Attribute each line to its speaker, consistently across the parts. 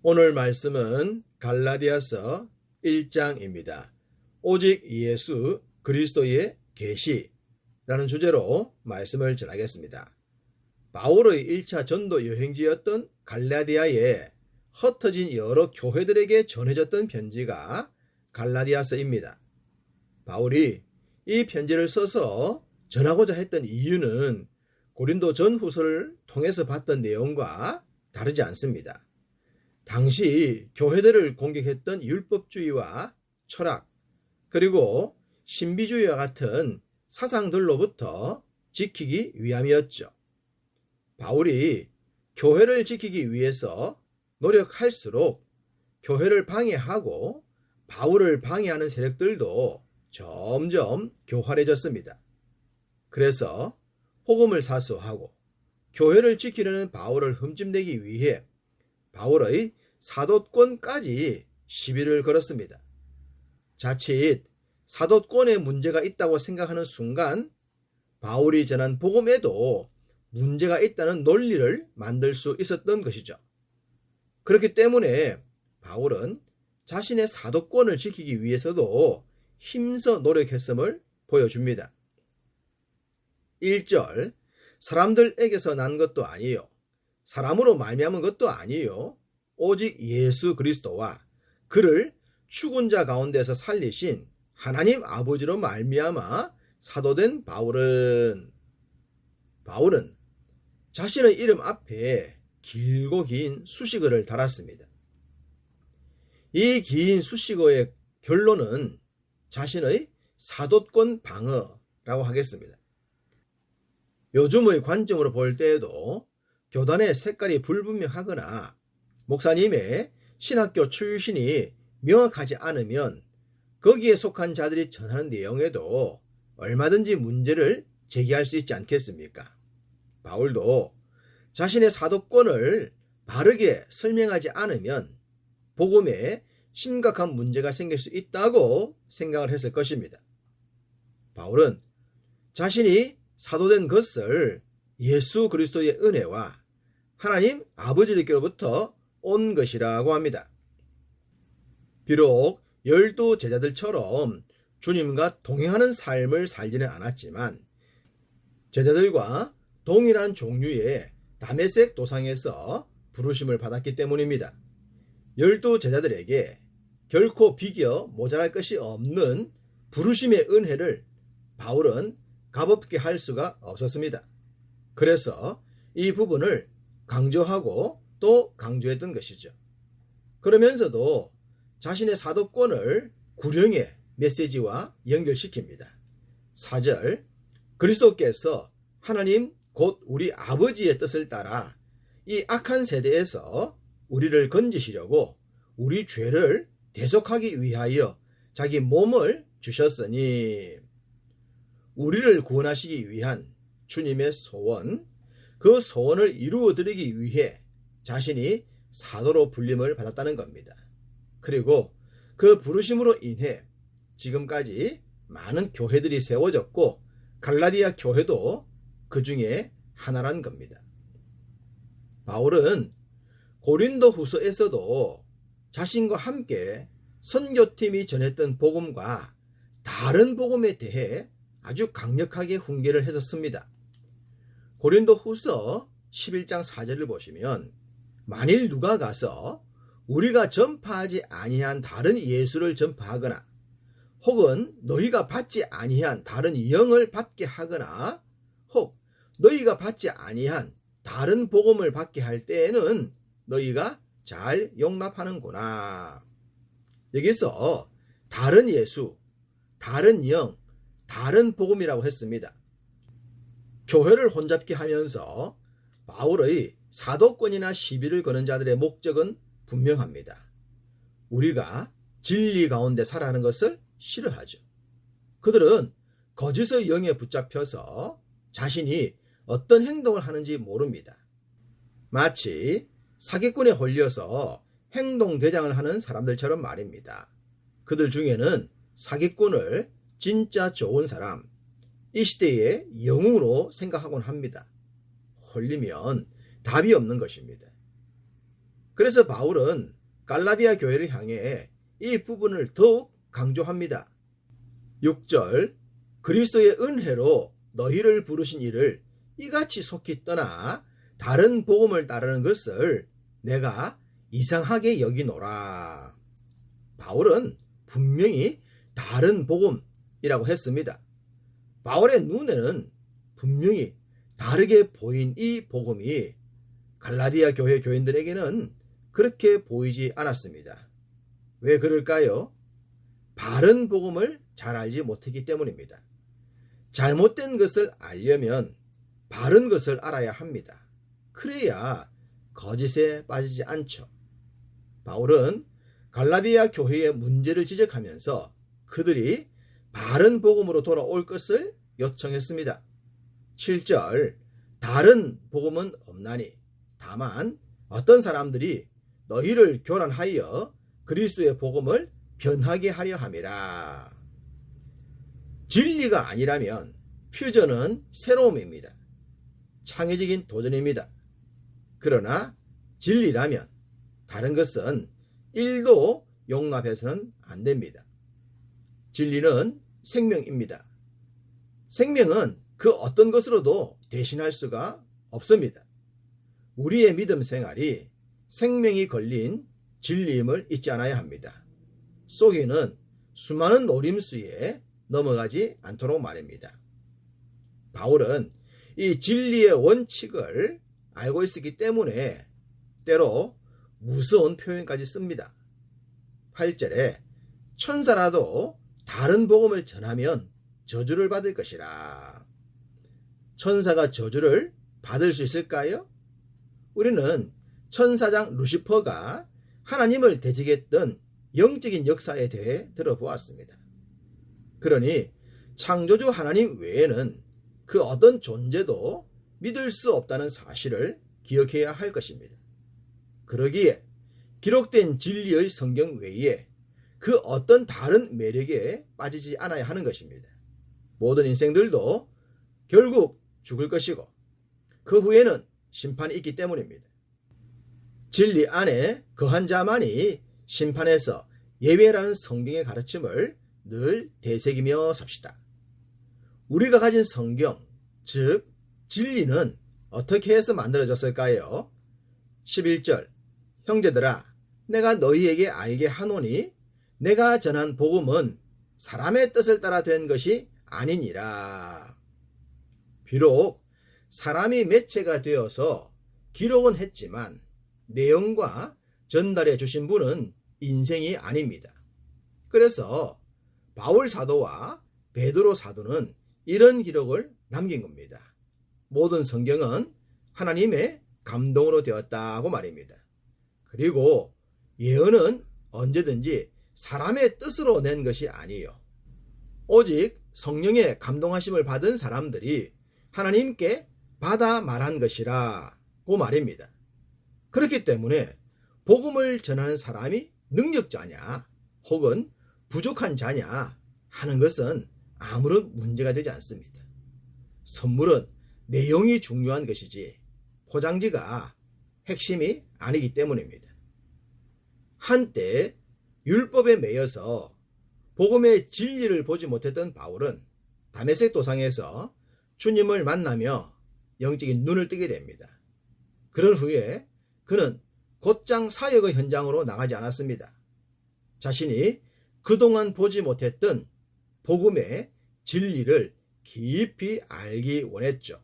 Speaker 1: 오늘 말씀은 갈라디아서 1장입니다. 오직 예수 그리스도의 계시라는 주제로 말씀을 전하겠습니다. 바울의 1차 전도 여행지였던 갈라디아에 흩어진 여러 교회들에게 전해졌던 편지가 갈라디아서입니다. 바울이 이 편지를 써서 전하고자 했던 이유는 고린도 전후서를 통해서 봤던 내용과 다르지 않습니다. 당시 교회들을 공격했던 율법주의와 철학, 그리고 신비주의와 같은 사상들로부터 지키기 위함이었죠. 바울이 교회를 지키기 위해서 노력할수록 교회를 방해하고 바울을 방해하는 세력들도 점점 교활해졌습니다. 그래서 복음을 사수하고 교회를 지키려는 바울을 흠집내기 위해 바울의 사도권까지 시비를 걸었습니다. 자칫 사도권에 문제가 있다고 생각하는 순간 바울이 전한 복음에도 문제가 있다는 논리를 만들 수 있었던 것이죠. 그렇기 때문에 바울은 자신의 사도권을 지키기 위해서도 힘써 노력했음을 보여줍니다. 1절 사람들에게서 난 것도 아니요 사람으로 말미암은 것도 아니요 오직 예수 그리스도와 그를 죽은 자 가운데서 살리신 하나님 아버지로 말미암아 사도된 바울은 바울은 자신의 이름 앞에 길고 긴 수식어를 달았습니다. 이 긴 수식어의 결론은 자신의 사도권 방어라고 하겠습니다. 요즘의 관점으로 볼 때에도 교단의 색깔이 불분명하거나 목사님의 신학교 출신이 명확하지 않으면 거기에 속한 자들이 전하는 내용에도 얼마든지 문제를 제기할 수 있지 않겠습니까? 바울도 자신의 사도권을 바르게 설명하지 않으면 복음에 심각한 문제가 생길 수 있다고 생각을 했을 것입니다. 바울은 자신이 사도된 것을 예수 그리스도의 은혜와 하나님 아버지들께로부터 온 것이라고 합니다. 비록 열두 제자들처럼 주님과 동행하는 삶을 살지는 않았지만 제자들과 동일한 종류의 담에색 도상에서 부르심을 받았기 때문입니다. 열두 제자들에게 결코 비겨 모자랄 것이 없는 부르심의 은혜를 바울은 값없게 할 수가 없었습니다. 그래서 이 부분을 강조하고 또 강조했던 것이죠. 그러면서도 자신의 사도권을 구령의 메시지와 연결시킵니다. 4절 그리스도께서 하나님 곧 우리 아버지의 뜻을 따라 이 악한 세대에서 우리를 건지시려고 우리 죄를 대속하기 위하여 자기 몸을 주셨으니 우리를 구원하시기 위한 주님의 소원, 그 소원을 이루어 드리기 위해 자신이 사도로 불림을 받았다는 겁니다. 그리고 그 부르심으로 인해 지금까지 많은 교회들이 세워졌고 갈라디아 교회도 그 중에 하나란 겁니다. 바울은 고린도 후서에서도 자신과 함께 선교팀이 전했던 복음과 다른 복음에 대해 아주 강력하게 훈계를 했었습니다. 고린도 후서 11장 4절을 보시면 만일 누가 가서 우리가 전파하지 아니한 다른 예수를 전파하거나 혹은 너희가 받지 아니한 다른 영을 받게 하거나 혹 너희가 받지 아니한 다른 복음을 받게 할 때에는 너희가 잘 용납하는구나. 여기서 다른 예수, 다른 영, 다른 복음이라고 했습니다. 교회를 혼잡게 하면서 바울의 사도권이나 시비를 거는 자들의 목적은 분명합니다. 우리가 진리 가운데 살아가는 것을 싫어하죠. 그들은 거짓의 영에 붙잡혀서 자신이 어떤 행동을 하는지 모릅니다. 마치 사기꾼에 홀려서 행동대장을 하는 사람들처럼 말입니다. 그들 중에는 사기꾼을 진짜 좋은 사람, 이 시대의 영웅으로 생각하곤 합니다. 홀리면 답이 없는 것입니다. 그래서 바울은 갈라디아 교회를 향해 이 부분을 더욱 강조합니다. 6절 그리스도의 은혜로 너희를 부르신 이를 이같이 속히 떠나 다른 복음을 따르는 것을 내가 이상하게 여기노라. 바울은 분명히 다른 복음이라고 했습니다. 바울의 눈에는 분명히 다르게 보인 이 복음이 갈라디아 교회 교인들에게는 그렇게 보이지 않았습니다. 왜 그럴까요? 바른 복음을 잘 알지 못했기 때문입니다. 잘못된 것을 알려면 바른 것을 알아야 합니다. 그래야 거짓에 빠지지 않죠. 바울은 갈라디아 교회의 문제를 지적하면서 그들이 바른 복음으로 돌아올 것을 요청했습니다. 7절 다른 복음은 없나니 다만 어떤 사람들이 너희를 교란하여 그리스도의 복음을 변하게 하려 함이라. 진리가 아니라면 퓨전은 새로움입니다. 창의적인 도전입니다. 그러나 진리라면 다른 것은 1도 용납해서는 안 됩니다. 진리는 생명입니다. 생명은 그 어떤 것으로도 대신할 수가 없습니다. 우리의 믿음 생활이 생명이 걸린 진리임을 잊지 않아야 합니다. 속에는 수많은 노림수에 넘어가지 않도록 말입니다. 바울은 이 진리의 원칙을 알고 있었기 때문에 때로 무서운 표현까지 씁니다. 8절에 천사라도 다른 복음을 전하면 저주를 받을 것이라. 천사가 저주를 받을 수 있을까요? 우리는 천사장 루시퍼가 하나님을 대적했던 영적인 역사에 대해 들어보았습니다. 그러니 창조주 하나님 외에는 그 어떤 존재도 믿을 수 없다는 사실을 기억해야 할 것입니다. 그러기에 기록된 진리의 성경 외에 그 어떤 다른 매력에 빠지지 않아야 하는 것입니다. 모든 인생들도 결국 죽을 것이고 그 후에는 심판이 있기 때문입니다. 진리 안에 거한 자만이 심판에서 예외라는 성경의 가르침을 늘 되새기며 삽시다. 우리가 가진 성경, 즉 진리는 어떻게 해서 만들어졌을까요? 11절 형제들아 내가 너희에게 알게 하노니 내가 전한 복음은 사람의 뜻을 따라 된 것이 아니니라. 비록 사람이 매체가 되어서 기록은 했지만 내용과 전달해 주신 분은 인생이 아닙니다. 그래서 바울 사도와 베드로 사도는 이런 기록을 남긴 겁니다. 모든 성경은 하나님의 감동으로 되었다고 말입니다. 그리고 예언은 언제든지 사람의 뜻으로 낸 것이 아니에요. 오직 성령의 감동하심을 받은 사람들이 하나님께 받아 말한 것이라고 말입니다. 그렇기 때문에 복음을 전하는 사람이 능력자냐 혹은 부족한 자냐 하는 것은 아무런 문제가 되지 않습니다. 선물은 내용이 중요한 것이지 포장지가 핵심이 아니기 때문입니다. 한때 율법에 매여서 복음의 진리를 보지 못했던 바울은 다메섹 도상에서 주님을 만나며 영적인 눈을 뜨게 됩니다. 그런 후에 그는 곧장 사역의 현장으로 나가지 않았습니다. 자신이 그동안 보지 못했던 복음의 진리를 깊이 알기 원했죠.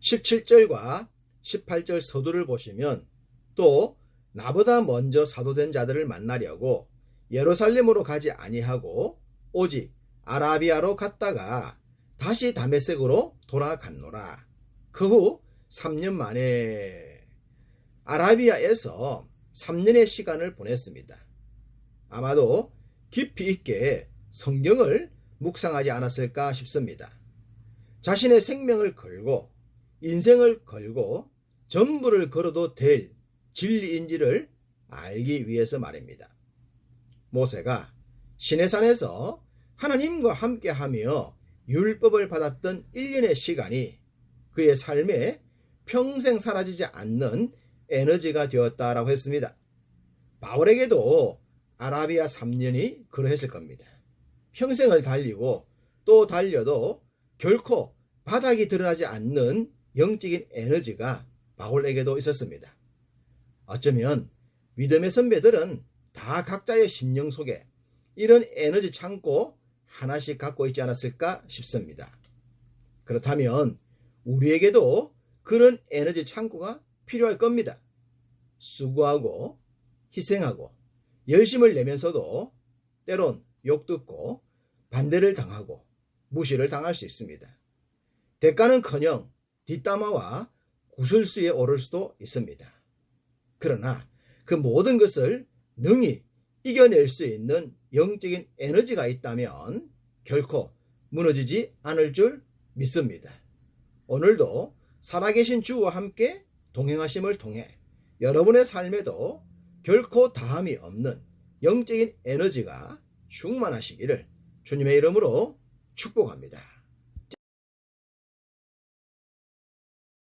Speaker 1: 17절과 18절 서두를 보시면 또 나보다 먼저 사도된 자들을 만나려고 예루살렘으로 가지 아니하고 오직 아라비아로 갔다가 다시 다메섹으로 돌아갔노라. 그 후 3년 만에 아라비아에서 3년의 시간을 보냈습니다. 아마도 깊이 있게 성경을 묵상하지 않았을까 싶습니다. 자신의 생명을 걸고 인생을 걸고 전부를 걸어도 될 진리인지를 알기 위해서 말입니다. 모세가 시내산에서 하나님과 함께하며 율법을 받았던 1년의 시간이 그의 삶에 평생 사라지지 않는 에너지가 되었다라고 했습니다. 바울에게도 아라비아 3년이 그러했을 겁니다. 평생을 달리고 또 달려도 결코 바닥이 드러나지 않는 영적인 에너지가 바울에게도 있었습니다. 어쩌면 믿음의 선배들은 다 각자의 심령 속에 이런 에너지 창고 하나씩 갖고 있지 않았을까 싶습니다. 그렇다면 우리에게도 그런 에너지 창고가 필요할 겁니다. 수고하고 희생하고 열심을 내면서도 때론 욕 듣고 반대를 당하고 무시를 당할 수 있습니다. 대가는커녕 뒷담화와 구설수에 오를 수도 있습니다. 그러나 그 모든 것을 능히 이겨낼 수 있는 영적인 에너지가 있다면 결코 무너지지 않을 줄 믿습니다. 오늘도 살아계신 주와 함께 동행하심을 통해 여러분의 삶에도 결코 다함이 없는 영적인 에너지가 충만하시기를 주님의 이름으로 축복합니다.